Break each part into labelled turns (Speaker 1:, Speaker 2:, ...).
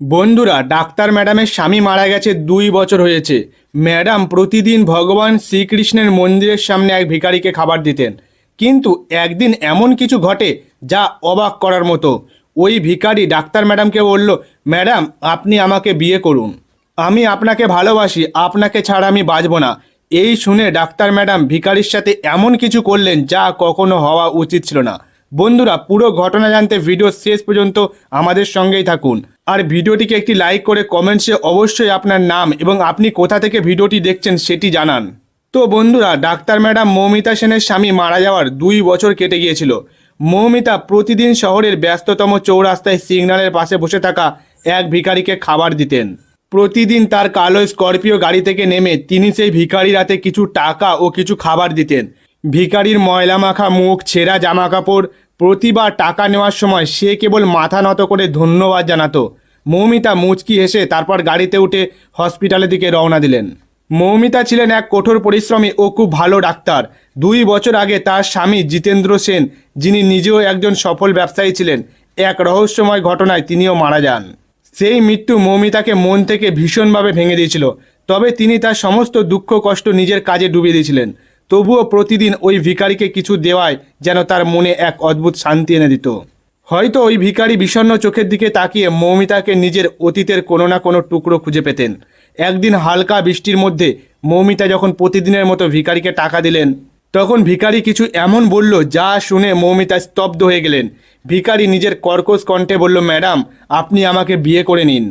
Speaker 1: বন্ধুরা, ডাক্তার ম্যাডামের স্বামী মারা গেছে দুই বছর হয়েছে। ম্যাডাম প্রতিদিন ভগবান শ্রীকৃষ্ণের মন্দিরের সামনে এক ভিকারিকে খাবার দিতেন। কিন্তু একদিন এমন কিছু ঘটে যা অবাক করার মতো। ওই ভিখারি ডাক্তার ম্যাডামকে বলল, ম্যাডাম, আপনি আমাকে বিয়ে করুন। আমি আপনাকে ভালোবাসি, আপনাকে ছাড়া আমি বাঁচব না। এই শুনে ডাক্তার ম্যাডাম ভিখারির সাথে এমন কিছু করলেন যা কখনো হওয়া উচিত ছিল না। বন্ধুরা, পুরো ঘটনা জানতে ভিডিও শেষ পর্যন্ত আমাদের সঙ্গেই থাকুন। আর ভিডিওটিকে একটি লাইক করে কমেন্টসে অবশ্যই আপনার নাম এবং আপনি কোথা থেকে ভিডিওটি দেখছেন সেটি জানান। তো বন্ধুরা, ডাক্তার ম্যাডাম মৌমিতা সেনের স্বামী মারা যাওয়ার দুই বছর কেটে গিয়েছিল। মৌমিতা প্রতিদিন শহরের ব্যস্ততম চৌরাস্তায় সিগন্যালের পাশে বসে থাকা এক ভিখারিকে খাবার দিতেন। প্রতিদিন তার কালো স্করপিও গাড়ি থেকে নেমে তিনি সেই ভিখারি রাতে কিছু টাকা ও কিছু খাবার দিতেন। ভিখারির ময়লা মাখা মুখ ছেঁড়া জামা কাপড় প্রতিবার টাকা নেওয়ার সময় সে কেবল মাথা নত করে ধন্যবাদ জানাতো। মৌমিতা মুচকি হেসে তারপর গাড়িতে উঠে হসপিটালের দিকে রওনা দিলেন। মৌমিতা ছিলেন এক কঠোর পরিশ্রমী ও খুব ভালো ডাক্তার। দুই বছর আগে তার স্বামী জিতেন্দ্র সেন, যিনি নিজেও একজন সফল ব্যবসায়ী ছিলেন, এক রহস্যময় ঘটনায় তিনিও মারা যান। সেই মৃত্যু মৌমিতাকে মন থেকে ভীষণভাবে ভেঙে দিয়েছিল, তবে তিনি তার সমস্ত দুঃখ কষ্ট নিজের কাজে ডুবিয়ে দিয়েছিলেন। তবুও প্রতিদিন ওই ভিখারিকে কিছু দেওয়ায় যেন তার মনে এক অদ্ভুত শান্তি এনে দিত। হয়তো ওই ভিখারি বিষণ্ণ চোখের দিকে তাকিয়ে মৌমিতাকে নিজের অতীতের কোনো না কোনো টুকরো খুঁজে পেতেন। একদিন হালকা বৃষ্টির মধ্যে মৌমিতা যখন প্রতিদিনের মতো ভিখারিকে টাকা দিলেন, তখন ভিখারি কিছু এমন বলল যা শুনে মৌমিতা স্তব্ধ হয়ে গেলেন। ভিখারি নিজের কর্কশ কণ্ঠে বলল, ম্যাডাম, আপনি আমাকে বিয়ে করে নিন।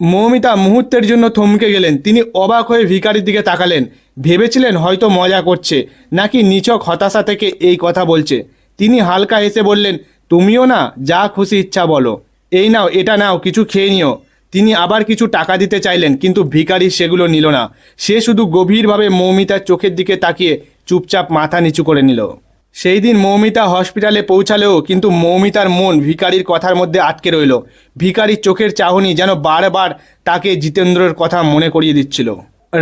Speaker 1: মৌমিতা মুহূর্তের জন্য থমকে গেলেন। তিনি অবাক হয়ে ভিখারির দিকে তাকালেন। ভেবেছিলেন হয়তো মজা করছে, নাকি নিছক হতাশা থেকে এই কথা বলছে। তিনি হালকা হেসে বললেন তুমিও না যা খুশি ইচ্ছা বলো। এই নাও, এটা নাও, কিছু খেয়ে নিও। তিনি আবার কিছু টাকা দিতে চাইলেন, কিন্তু ভিখারি সেগুলো নিল না। সে শুধু গভীরভাবে মৌমিতার চোখের দিকে তাকিয়ে চুপচাপ মাথা নিচু করে নিল। সেই দিন মৌমিতা হসপিটালে পৌঁছালেও কিন্তু মৌমিতার মন ভিখারির কথার মধ্যে আটকে রইল। ভিখারির চোখের চাহনি যেন বারবার তাকে জিতেন্দ্রর কথা মনে করিয়ে দিচ্ছিল।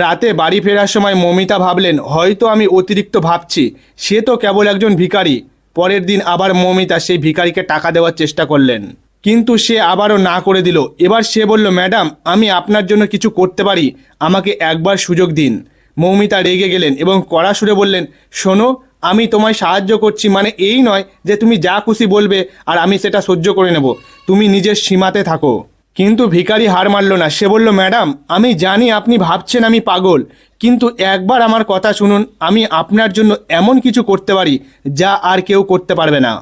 Speaker 1: রাতে বাড়ি ফেরার সময় মৌমিতা ভাবলেন, হয়তো আমি অতিরিক্ত ভাবছি। সে তো কেবল একজন ভিখারি। পরের দিন আবার মৌমিতা সেই ভিখারিকে টাকা দেওয়ার চেষ্টা করলেন। কিন্তু সে আবারও না করে দিল। এবার সে বলল, ম্যাডাম, আমি আপনার জন্য কিছু করতে পারি। আমাকে একবার সুযোগ দিন। মৌমিতা রেগে গেলেন এবং কড়া সুরে বললেন, শোনো, আমি তোমায় সাহায্য করছি। মানে এই নয় যে তুমি যা খুশি বলবে আর আমি সেটা সহ্য করে নেব। তুমি নিজের সীমাতে থাকো। কিন্তু ভিখারি হার মানল না। সে বলল, ম্যাডাম, আমি জানি আপনি ভাবছেন আমি পাগল, কিন্তু একবার আমার কথা শুনুন, আমি আপনার জন্য এমন কিছু করতে পারি যা আর কেউ করতে পারবে না।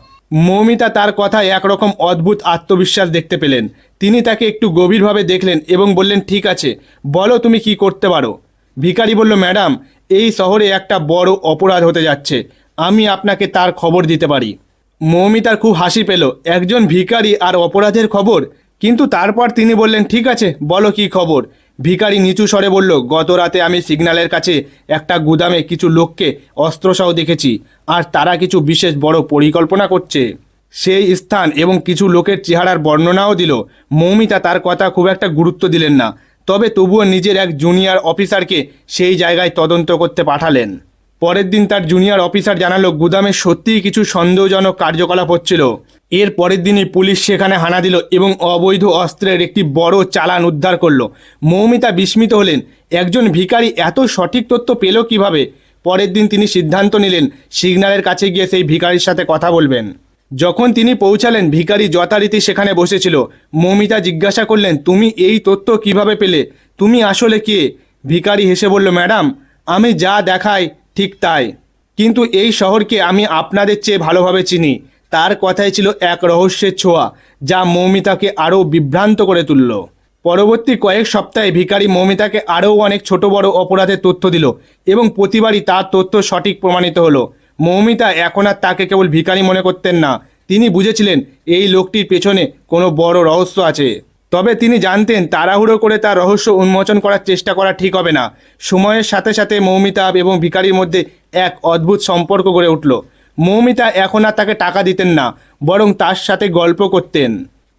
Speaker 1: মৌমিতা তার কথায় একরকম অদ্ভুত আত্মবিশ্বাস দেখতে পেলেন। তিনি তাকে একটু গভীরভাবে দেখলেন এবং বললেন, ঠিক আছে, বলো তুমি কি করতে পারো? ভিখারি বলল, ম্যাডাম, এই শহরে একটা বড় অপরাধ হতে যাচ্ছে, আমি আপনাকে তার খবর দিতে পারি। মৌমিতার খুব হাসি পেল। একজন ভিখারি আর অপরাধের খবর কিন্তু তারপর তিনি বললেন, ঠিক আছে, বলো কি খবর? ভিকারি নিচু স্বরে বলল গত রাতে আমি সিগন্যালের কাছে একটা গুদামে কিছু লোককে অস্ত্রসহ দেখেছি, আর তারা কিছু বিশেষ বড় পরিকল্পনা করছে। সেই স্থান এবং কিছু লোকের চেহারার বর্ণনাও দিল। মৌমিতা তার কথা খুব একটা গুরুত্ব দিলেন না, তবে তবুও নিজের এক জুনিয়র অফিসারকে সেই জায়গায় তদন্ত করতে পাঠালেন। পরের দিন তার জুনিয়র অফিসার জানালো, গুদামে সত্যিই কিছু সন্দেহজনক কার্যকলাপ হচ্ছিল। এর পরের দিনই পুলিশ সেখানে হানা দিল এবং অবৈধ অস্ত্রের একটি বড় চালান উদ্ধার করল। মৌমিতা বিস্মিত হলেন, একজন ভিখারি এত সঠিক তথ্য পেল কীভাবে? পরের দিন তিনি সিদ্ধান্ত নিলেন, সিগন্যালের কাছে গিয়ে সেই ভিখারির সাথে কথা বলবেন। যখন তিনি পৌঁছালেন, ভিখারি যথারীতি সেখানে বসেছিল। মৌমিতা জিজ্ঞাসা করলেন, তুমি এই তথ্য কীভাবে পেলে? তুমি আসলে কে? ভিখারি হেসে বলল, ম্যাডাম, আমি যা দেখাই ঠিক তাই। কিন্তু এই শহরকে আমি আপনাদের চেয়ে ভালোভাবে চিনি। তার কথাই ছিল এক রহস্যের ছোঁয়া, যা মৌমিতাকে আরও বিভ্রান্ত করে তুলল। পরবর্তী কয়েক সপ্তাহে ভিখারি মৌমিতাকে আরও অনেক ছোট বড় অপরাধের তথ্য দিল এবং প্রতিবারই তার তথ্য সঠিক প্রমাণিত হলো। মৌমিতা এখন আর তাকে কেবল ভিখারি মনে করতেন না। তিনি বুঝেছিলেন এই লোকটির পেছনে কোনো বড় রহস্য আছে। তবে তিনি জানতেন তাড়াহুড়ো করে তার রহস্য উন্মোচন করার চেষ্টা করা ঠিক হবে না। সময়ের সাথে সাথে মৌমিতা এবং ভিখারির মধ্যে এক অদ্ভুত সম্পর্ক গড়ে উঠল। মৌমিতা এখন আর তাকে টাকা দিতেন না, বরং তার সাথে গল্প করতেন।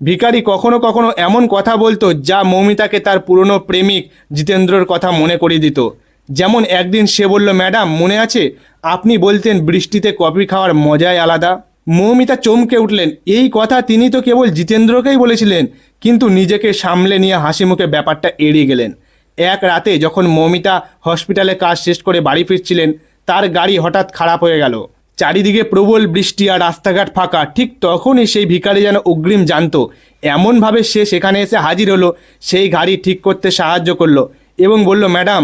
Speaker 1: ভিখারি কখনো কখনো এমন কথা বলতো যা মৌমিতাকে তার পুরনো প্রেমিক জিতেন্দ্রর কথা মনে করিয়ে দিত। যেমন একদিন সে বলল, ম্যাডাম, মনে আছে? আপনি বলতেন বৃষ্টিতে কফি খাওয়ার মজাই আলাদা। মৌমিতা চমকে উঠলেন। এই কথা তিনি তো কেবল জিতেন্দ্রকেই বলেছিলেন, কিন্তু নিজেকে সামলে নিয়ে হাসি মুখে ব্যাপারটা এড়িয়ে গেলেন। এক রাতে যখন মৌমিতা হসপিটালে কাজ শেষ করে বাড়ি ফিরছিলেন, তার গাড়ি হঠাৎ খারাপ হয়ে গেল। চারিদিকে প্রবল বৃষ্টি আর রাস্তাঘাট ফাঁকা, ঠিক তখনই সেই ভিখারি যেন অগ্রিম জানত। এমনভাবে সে সেখানে এসে হাজির হলো, সেই গাড়ি ঠিক করতে সাহায্য করল এবং বলল, ম্যাডাম,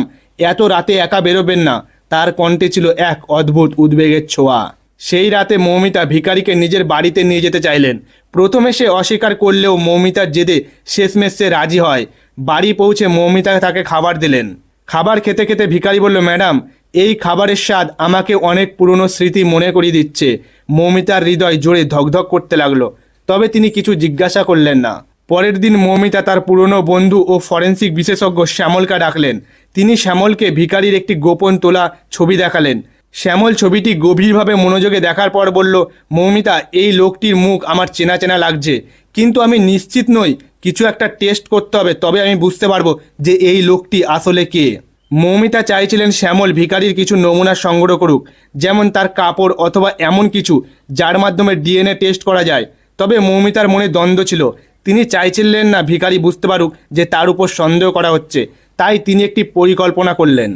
Speaker 1: এত রাতে একা বেরোবেন না। তার কণ্ঠে ছিল এক অদ্ভুত উদ্বেগের ছোঁয়া। সেই রাতে মৌমিতা ভিখারিকে নিজের বাড়িতে নিয়ে যেতে চাইলেন। প্রথমে সে অস্বীকার করলেও মৌমিতার জেদে শেষমেশ সে রাজি হয়। বাড়ি পৌঁছে মৌমিতা তাকে খাবার দিলেন। খাবার খেতে খেতে ভিখারি বলল, ম্যাডাম, এই খাবারের স্বাদ আমাকে অনেক পুরনো স্মৃতি মনে করিয়ে দিচ্ছে। মৌমিতার হৃদয় জোরে ধকধক করতে লাগল। তবে তিনি কিছু জিজ্ঞাসা করলেন না। পরের দিন মৌমিতা তার পুরনো বন্ধু ও ফরেন্সিক বিশেষজ্ঞ শ্যামলকে ডাকলেন। তিনি শ্যামলকে ভিখারির একটি গোপন তোলা ছবি দেখালেন। শ্যামল ছবিটি গভীরভাবে মনোযোগে দেখার পর বলল, মৌমিতা, এই লোকটির মুখ আমার চেনা চেনা লাগছে। কিন্তু আমি নিশ্চিত নই, কিছু একটা টেস্ট করতে হবে, তবে আমি বুঝতে পারব যে এই লোকটি আসলে কে। মৌমিতা চাইছিলেন শ্যামল ভিখারির কিছু নমুনা সংগ্রহ করুক, যেমন তার কাপড় অথবা এমন কিছু, যার মাধ্যমে ডিএনএ টেস্ট করা যায়। তবে মৌমিতার মনে দ্বন্দ্ব ছিল। তিনি চাইছিলেন না ভিখারি বুঝতে পারুক যে তার উপর সন্দেহ করা হচ্ছে। তাই তিনি একটি পরিকল্পনা করলেন।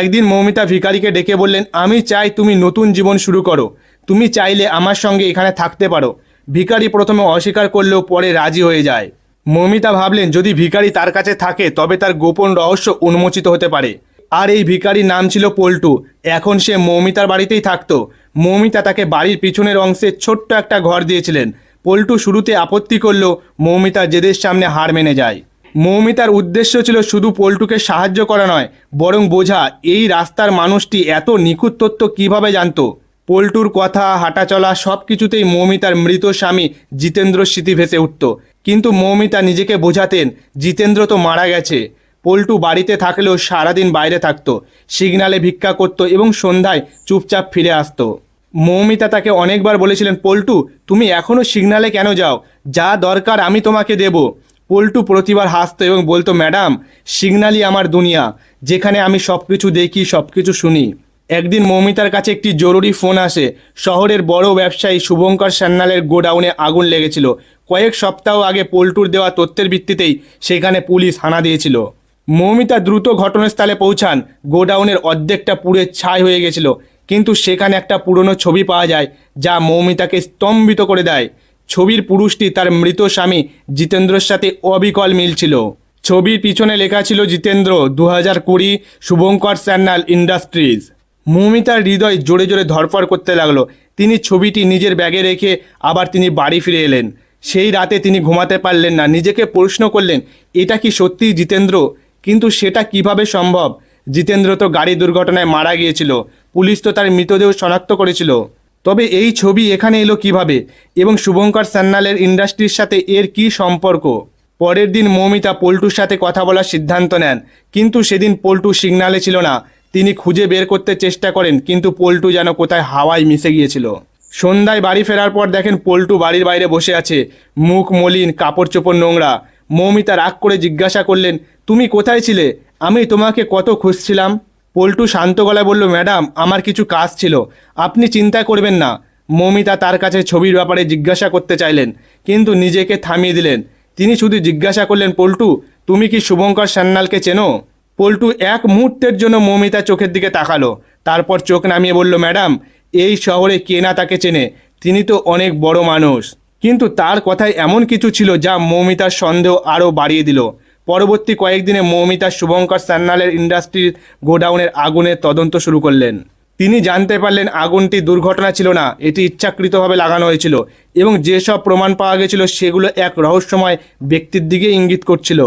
Speaker 1: একদিন মৌমিতা ভিখারিকে ডেকে বললেন, আমি চাই তুমি নতুন জীবন শুরু করো। তুমি চাইলে আমার সঙ্গে এখানে থাকতে পারো ভিখারি প্রথমে অস্বীকার করলেও পরে রাজি হয়ে যায়। মৌমিতা ভাবলেন, যদি ভিখারি তার কাছে থাকে, তবে তার গোপন রহস্য উন্মোচিত হতে পারে। আর এই ভিকারির নাম ছিল পল্টু। এখন সে মৌমিতার বাড়িতেই থাকতো। মৌমিতা তাকে বাড়ির পিছনের অংশে ছোট্ট একটা ঘর দিয়েছিলেন। পল্টু শুরুতে আপত্তি করলেও মৌমিতা জেদের সামনে হার মেনে যায়। মৌমিতার উদ্দেশ্য ছিল শুধু পল্টুকে সাহায্য করা নয়, বরং বোঝা এই রাস্তার মানুষটি এত নিখুঁত তথ্য কীভাবে জানত। পল্টুর কথা, হাঁটাচলা সব কিছুতেই মৌমিতার মৃত স্বামী জিতেন্দ্র স্মৃতি ভেসে উঠত। কিন্তু মৌমিতা নিজেকে বোঝাতেন, জিতেন্দ্র তো মারা গেছে। পল্টু বাড়িতে থাকলেও সারাদিন বাইরে থাকত, সিগনালে ভিক্ষা করত এবং সন্ধ্যায় চুপচাপ ফিরে আসতো। মৌমিতা তাকে অনেকবার বলেছিলেন, পল্টু, তুমি এখনও সিগনালে কেন যাও? যা দরকার আমি তোমাকে দেব। পল্টু প্রতিবার হাসতো এবং বলতো, ম্যাডাম, সিগনালই আমার দুনিয়া। যেখানে আমি সব কিছু দেখি সব কিছু শুনি। একদিন মৌমিতার কাছে একটি জরুরি ফোন আসে। শহরের বড় ব্যবসায়ী শুভঙ্কর সান্যালের গোডাউনে আগুন লেগেছিল। কয়েক সপ্তাহ আগে পল্টুর দেওয়া তথ্যের ভিত্তিতেই সেখানে পুলিশ হানা দিয়েছিল। মৌমিতা দ্রুত ঘটনাস্থলে পৌঁছান। গোডাউনের অর্ধেকটা পুড়ে ছাই হয়ে গেছিল। কিন্তু সেখানে একটা পুরনো ছবি পাওয়া যায়, যা মৌমিতাকে স্তম্ভিত করে দেয়। ছবির পুরুষটি তার মৃত স্বামী জিতেন্দ্রর সাথে অবিকল মিল ছিল ছবির পিছনে লেখা ছিল জিতেন্দ্র দু হাজার কুড়ি, শুভঙ্কর স্যান্নাল ইন্ডাস্ট্রিজ। মৌমিতার হৃদয় জোরে জোরে ধরফর করতে লাগল। তিনি ছবিটি নিজের ব্যাগে রেখে আবার তিনি বাড়ি ফিরে এলেন। সেই রাতে তিনি ঘুমাতে পারলেন না। নিজেকে প্রশ্ন করলেন, এটা কি সত্যিই জিতেন্দ্র? কিন্তু সেটা কীভাবে সম্ভব? জিতেন্দ্র তো গাড়ি দুর্ঘটনায় মারা গিয়েছিল। পুলিশ তো তার মৃতদেহ শনাক্ত করেছিল। তবে এই ছবি এখানে এলো কীভাবে এবং শুভঙ্কর সান্যালের ইন্ডাস্ট্রির সাথে এর কি সম্পর্ক? পরের দিন মৌমিতা পল্টুর সাথে কথা বলার সিদ্ধান্ত নেন। কিন্তু সেদিন পল্টু সিগনালে ছিল না। তিনি খুঁজে বের করতে চেষ্টা করেন, কিন্তু পল্টু যেন কোথায় হাওয়ায় মিশে গিয়েছিল। সন্ধ্যায় বাড়ি ফেরার পর দেখেন পল্টু বাড়ির বাইরে বসে আছে। মুখ মলিন কাপড় চোপড় নোংরা। মৌমিতা রাগ করে জিজ্ঞাসা করলেন, তুমি কোথায় ছিলে? আমি তোমাকে কত খুঁজছিলাম? পল্টু শান্ত গলায় বলল, ম্যাডাম, আমার কিছু কাজ ছিল। আপনি চিন্তা করবেন না। মৌমিতা তার কাছে ছবির ব্যাপারে জিজ্ঞাসা করতে চাইলেন, কিন্তু নিজেকে থামিয়ে দিলেন। তিনি শুধু জিজ্ঞাসা করলেন, পল্টু, তুমি কি শুভঙ্কর সান্যালকে চেনো? পল্টু এক মুহূর্তের জন্য মৌমিতা চোখের দিকে তাকালো। তারপর চোখ নামিয়ে বলল, ম্যাডাম, এই শহরে কে না তাকে চেনে? তিনি তো অনেক বড় মানুষ। কিন্তু তার কথায় এমন কিছু ছিল যা মৌমিতার সন্দেহ আরও বাড়িয়ে দিল। পরবর্তী কয়েকদিনে মৌমিতা শুভঙ্কর সান্যালের ইন্ডাস্ট্রির গোডাউনের আগুনের তদন্ত শুরু করলেন। তিনি জানতে পারলেন আগুনটি দুর্ঘটনা ছিল না, এটি ইচ্ছাকৃতভাবে লাগানো হয়েছিল এবং যেসব প্রমাণ পাওয়া গেছিল সেগুলো এক রহস্যময় ব্যক্তির দিকে ইঙ্গিত করছিল।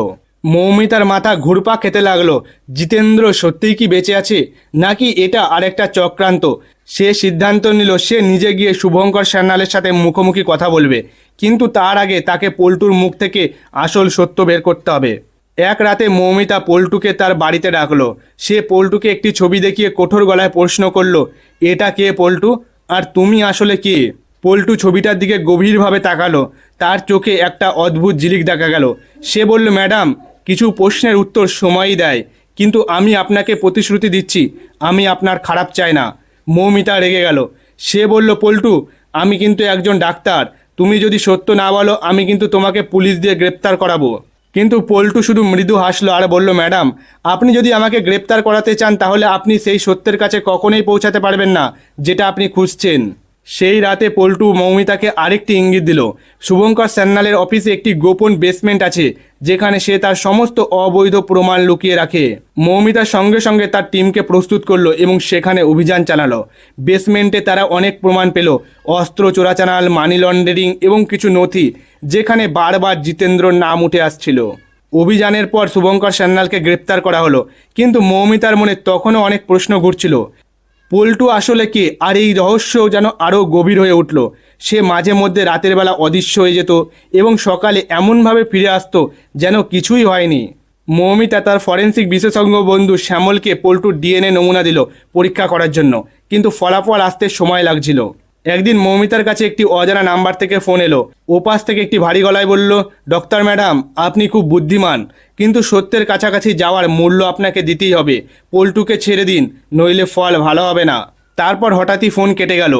Speaker 1: মৌমিতার মাথা ঘুরপা খেতে লাগল, জিতেন্দ্র, সত্যিই কি বেঁচে আছে? নাকি এটা আরেকটা চক্রান্ত? সে সিদ্ধান্ত নিল, সে নিজে গিয়ে শুভঙ্কর সান্যালের সাথে মুখোমুখি কথা বলবে। কিন্তু তার আগে তাকে পল্টুর মুখ থেকে আসল সত্য বের করতে হবে। এক রাতে মৌমিতা পল্টুকে তার বাড়িতে ডাকলো। সে পল্টুকে একটি ছবি দেখিয়ে কঠোর গলায় প্রশ্ন করল, এটা কে পল্টু? আর তুমি আসলে কে? পল্টু ছবিটার দিকে গভীরভাবে তাকালো। তার চোখে একটা অদ্ভুত ঝিলিক দেখা গেল। সে বলল, ম্যাডাম, কিছু প্রশ্নের উত্তর সময়ই দেয়। কিন্তু আমি আপনাকে প্রতিশ্রুতি দিচ্ছি। আমি আপনার খারাপ চাই না। মৌমিতা রেগে গেল। সে বলল, পল্টু, আমি কিন্তু একজন ডাক্তার। তুমি যদি সত্য না বলো, আমি কিন্তু তোমাকে পুলিশ দিয়ে গ্রেপ্তার করাবো। কিন্তু পল্টু শুধু মৃদু হাসলো আর বলল, ম্যাডাম, আপনি যদি আমাকে গ্রেপ্তার করাতে চান, তাহলে আপনি সেই সত্যের কাছে কখনোই পৌঁছাতে পারবেন না, যেটা আপনি খুঁজছেন। সেই রাতে পল্টু মৌমিতাকে আরেকটি ইঙ্গিত দিল। শুভঙ্কর সান্যালের অফিসে একটি গোপন বেসমেন্ট আছে, যেখানে সে তার সমস্ত অবৈধ প্রমাণ লুকিয়ে রাখে। মৌমিতার সঙ্গে সঙ্গে তার টিমকে প্রস্তুত করল এবং সেখানে অভিযান চালালো। বেসমেন্টে তারা অনেক প্রমাণ পেল, অস্ত্র, চোরাচালান মানি লন্ডারিং এবং কিছু নথি, যেখানে বারবার জিতেন্দ্রর নাম উঠে আসছিল। অভিযানের পর শুভঙ্কর সান্যালকে গ্রেপ্তার করা হলো, কিন্তু মৌমিতার মনে তখনও অনেক প্রশ্ন ঘুরছিল। পল্টু আসলে কে? আর এই রহস্য যেন আরও গভীর হয়ে উঠল। সে মাঝে মধ্যে রাতের বেলা অদৃশ্য হয়ে যেত এবং সকালে এমনভাবে ফিরে আসতো যেন কিছুই হয়নি। মৌমিতা তার ফরেন্সিক বিশেষজ্ঞ বন্ধু শ্যামলকে পল্টুর ডিএনএ নমুনা দিল পরীক্ষা করার জন্য। কিন্তু ফলাফল আসতে সময় লাগছিল। একদিন মৌমিতার কাছে একটি অজানা নাম্বার থেকে ফোন এলো। ওপাশ থেকে একটি ভারী গলায় বলল, ডক্টর ম্যাডাম, আপনি খুব বুদ্ধিমান, কিন্তু সত্যের কাছাকাছি যাওয়ার মূল্য আপনাকে দিতেই হবে। পল্টুকে ছেড়ে দিন, নইলে ফল ভালো হবে না। তারপর হঠাৎই ফোন কেটে গেল।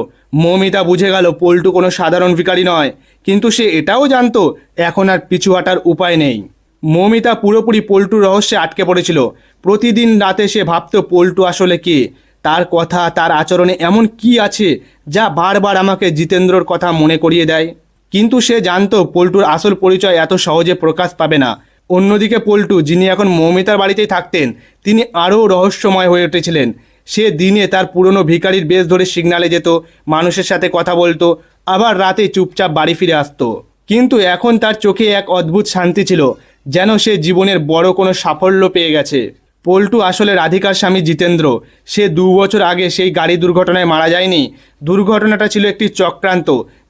Speaker 1: মৌমিতা বুঝে গেল, পল্টু কোনো সাধারণ ভিখারি নয়, কিন্তু সে এটাও জানতো, এখন আর পিছু হাঁটার উপায় নেই। মৌমিতা পুরোপুরি পল্টু রহস্যে আটকে পড়েছিল। প্রতিদিন রাতে সে ভাবতো, পল্টু আসলে কে? তার কথা, তার আচরণে এমন কি আছে যা বারবার আমাকে জিতেন্দ্রর কথা মনে করিয়ে দেয়? কিন্তু সে জানতো পল্টুর আসল পরিচয় এত সহজে প্রকাশ পাবে না। অন্যদিকে পল্টু, যিনি এখন মৌমিতার বাড়িতেই থাকতেন, তিনি আরও রহস্যময় হয়ে উঠেছিলেন। সে দিনে তার পুরনো ভিখারির বেশ ধরে সিগনালে যেত, মানুষের সাথে কথা বলতো, আবার রাতে চুপচাপ বাড়ি ফিরে আসতো। কিন্তু এখন তার চোখে এক অদ্ভুত শান্তি ছিল, যেন সে জীবনের বড় কোনো সাফল্য পেয়ে গেছে। পল্টু আসলে রাধিকার স্বামী জিতেন্দ্র। সে দু বছর আগে সেই গাড়ি দুর্ঘটনায় মারা যায়নি। দুর্ঘটনাটা ছিল একটি চক্রান্ত,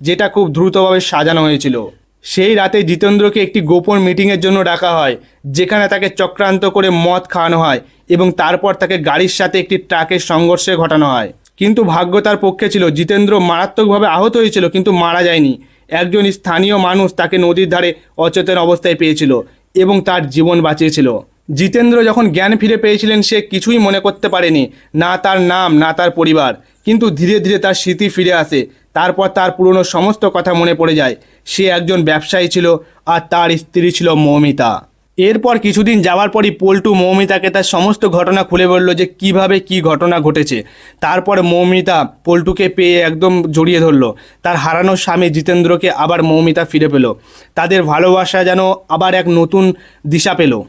Speaker 1: যেটা খুব দ্রুতভাবে সাজানো হয়েছিল। সেই রাতে জিতেন্দ্রকে একটি গোপন মিটিংয়ের জন্য ডাকা হয়, যেখানে তাকে চক্রান্ত করে মদ খাওয়ানো হয় এবং তারপর তাকে গাড়ির সাথে একটি ট্রাকের সংঘর্ষে ঘটানো হয়। কিন্তু ভাগ্য তার পক্ষে ছিল। জিতেন্দ্র মারাত্মকভাবে আহত হয়েছিল, কিন্তু মারা যায়নি। একজন স্থানীয় মানুষ তাকে নদীর ধারে অচেতন অবস্থায় পেয়েছিল এবং তার জীবন বাঁচিয়েছিল। জিতেন্দ্র যখন জ্ঞান ফিরে পেয়েছিলেন, সে কিছুই মনে করতে পারেনি। না তার নাম, না তার পরিবার। কিন্তু ধীরে ধীরে তার স্মৃতি ফিরে আসে। তারপর তার পুরনো সমস্ত কথা মনে পড়ে যায়। সে একজন ব্যবসায়ী ছিল আর তার স্ত্রী ছিল মৌমিতা। এরপর কিছুদিন যাওয়ার পরই পল্টু মৌমিতাকে তার সমস্ত ঘটনা খুলে বলল যে কীভাবে কি ঘটনা ঘটেছে। তারপর মৌমিতা পল্টুকে পেয়ে একদম জড়িয়ে ধরলো। তার হারানো স্বামী জিতেন্দ্রকে আবার মৌমিতা ফিরে পেল। তাদের ভালোবাসা যেন আবার এক নতুন দিশা পেল।